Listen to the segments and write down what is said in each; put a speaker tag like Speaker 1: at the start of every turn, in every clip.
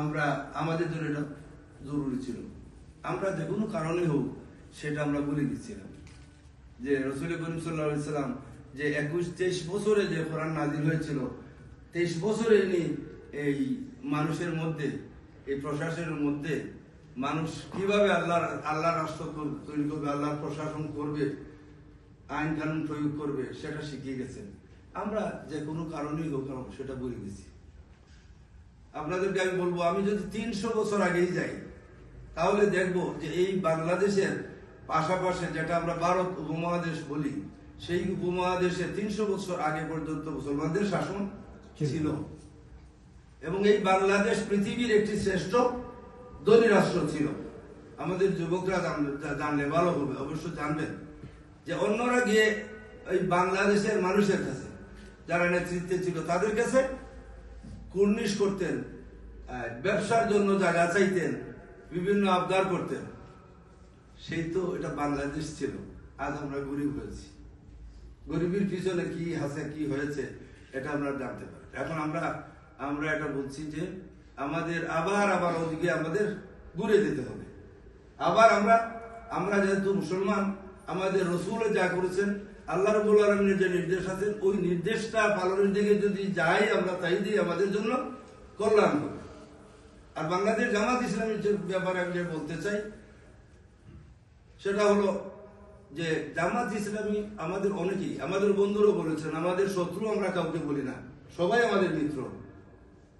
Speaker 1: আমরা, আমাদের জন্য এটা জরুরি ছিল। আমরা যে কোনো কারণে হোক সেটা আমরা বলে দিচ্ছিলাম। যে রসুল করিম সাল্লাহ সাল্লাম যে একুশ, তেইশ বছরে যে কোরআন নাজিল হয়েছিল, তেইশ বছরে ইনি এই মানুষের মধ্যে, এই প্রশাসনের মধ্যে মানুষ কীভাবে আল্লাহর আল্লাহ রাষ্ট্র তৈরি করবে, আল্লাহর প্রশাসন করবে, আইন কানুন প্রয়োগ করবে, সেটা শিখিয়ে গেছেন। আমরা যে কোনো কারণেই হোক সেটা বলে দিচ্ছি। আপনাদেরকে আমি বলব আমি যদি তিনশো বছর আগেই যাই তাহলে দেখব যে এই বাংলাদেশের পাশাপাশি যেটা আমরা ভারত উপমহাদেশ বলি সেই উপমহাদেশে তিনশো বছর আগে পর্যন্ত মুসলমানদের শাসন ছিল। এবং এই বাংলাদেশ পৃথিবীর একটি শ্রেষ্ঠ ধনী রাষ্ট্র ছিল। আমাদের যুবকরা জানলে ভালো হবে অবশ্য জানবেন যে অন্যরা গিয়ে ওই বাংলাদেশের মানুষের কাছে যারা নেতৃত্বে ছিল তাদের কাছে কুর্নিশ করতেন ব্যবসার জন্য জায়গা চাইতেন, বিভিন্ন আবদার করতেন। সেই তো এটা বাংলাদেশ ছিল। আজ আমরা গরিব হয়েছি। গরিবের পিছনে কি হাসে কি হয়েছে, এটা আমরা জানতে পারি। এখন আমরা আমরা এটা বলছি যে আমাদের আবার আবার ওদিকে আমাদের ঘুরে যেতে হবে। আবার আমরা আমরা যেহেতু মুসলমান, আমাদের রসুল যা করেছেন আল্লাহ রবুল আলমিনের যে নির্দেশ আছেন ওই নির্দেশটা পালনের দিকে যদি যাই, আমরা তাই দিয়ে আমাদের জন্য কল্যাণ হবে আর বাংলাদেশ জামাত ইসলামের যে ব্যাপারে আমি বলতে চাই, সেটা হলো যে জামাত ইসলামী আমাদের অনেকেই, আমাদের বন্ধুরও বলেছেন, আমাদের শত্রু আমরা কাউকে বলি না, সবাই আমাদের মিত্র।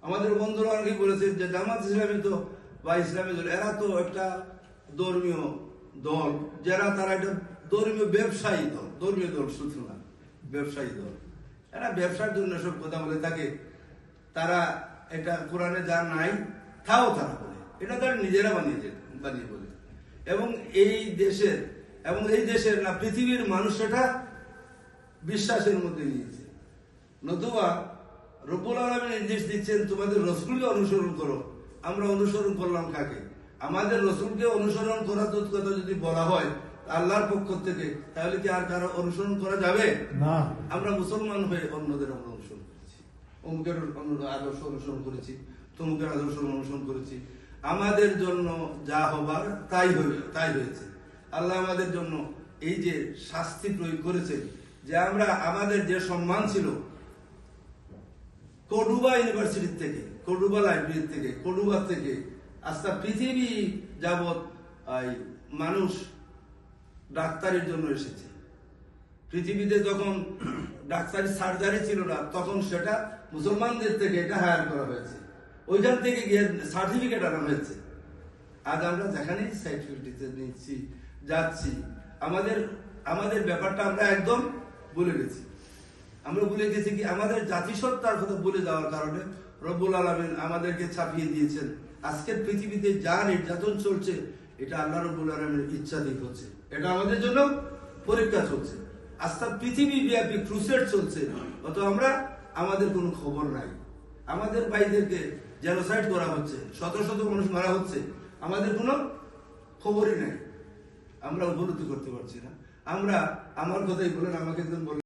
Speaker 1: আমাদের বন্ধুরা অনেকেই বলেছেন যে জামাত ইসলামী তো, বা ইসলামী দল, এরা তো একটা ধর্মীয় দল, যারা তারা একটা ধর্মীয় ব্যবসায়ী দল, ধর্মীয় দল শুধু না ব্যবসায়ী দল। এরা ব্যবসার জন্য সব কথা বলে থাকে। তারা এটা কোরআনে যা নাই, তাও তারা বলে। এটা তারা নিজেরা বানিয়ে বানিয়ে বলে। এবং এই দেশের, এবং এই দেশের না, পৃথিবীর মানুষ সেটা বিশ্বাসের মধ্যে নিয়েছে। নতুবা রব্বুল আলমী নির্দেশ দিচ্ছেন, তোমাদের রসুলকে অনুসরণ করো। আমরা অনুসরণ করলাম কাকে? আমাদের রসুলকে অনুসরণ করার কথা যদি বলা হয় আল্লাহর পক্ষ থেকে তাহলে কি আর কারও অনুসরণ করা যাবে?
Speaker 2: না।
Speaker 1: আমরা মুসলমান হয়ে অন্যদের আমরা অনুসরণ করেছি। অমুকের আদর্শ অনুসরণ করেছি তমুকের আদর্শ অনুসরণ করেছি। আমাদের জন্য যা হবার তাই হবে তাই হয়েছে। আল্লাহ আমাদের জন্য এই যে শাস্তি প্রয়োগ করেছে যে আমরা আমাদের যে সম্মান ছিল কডুবা ইউনিভার্সিটির থেকে কডুবা লাইব্রেরি থেকে কডুবা থেকে আস্তা পৃথিবী যাবৎ মানুষ ডাক্তারের জন্য এসেছে। পৃথিবীতে যখন ডাক্তারি সার্জারি ছিল না, তখন সেটা মুসলমানদের থেকে এটা হায়ার করা হয়েছে। ওইখান থেকে গিয়ে সার্টিফিকেট আনা হয়েছে। আজ আমরা যেখানেই সার্টিফিকেট নিচ্ছি, যাচ্ছি, আমাদের আমাদের ব্যাপারটা আমরা একদম ভুলে গেছি। আমরা ভুলে গেছি কি আমাদের জাতিসত্তার কথা ভুলে যাওয়ার কারণে রব্বুল আলমিন আমাদেরকে ছাপিয়ে দিয়েছেন। আজকের পৃথিবীতে যা নির্যাতন চলছে, এটা আল্লাহ রব্বুল আলমের ইচ্ছাধিক হচ্ছে। এটা আমাদের জন্য পরীক্ষা চলছে। আস্থা পৃথিবী ব্যাপী ক্রুসেড চলছে। অত আমরা, আমাদের কোনো খবর নাই। আমাদের ভাইদেরকে জেনোসাইড করা হচ্ছে, শত শত মানুষ মারা হচ্ছে। আমাদের কোনো খবরই নাই। আমরা উপলব্ধি করতে পারছি না। আমরা, আমার কথাই বলেন, আমাকে একজন বললেন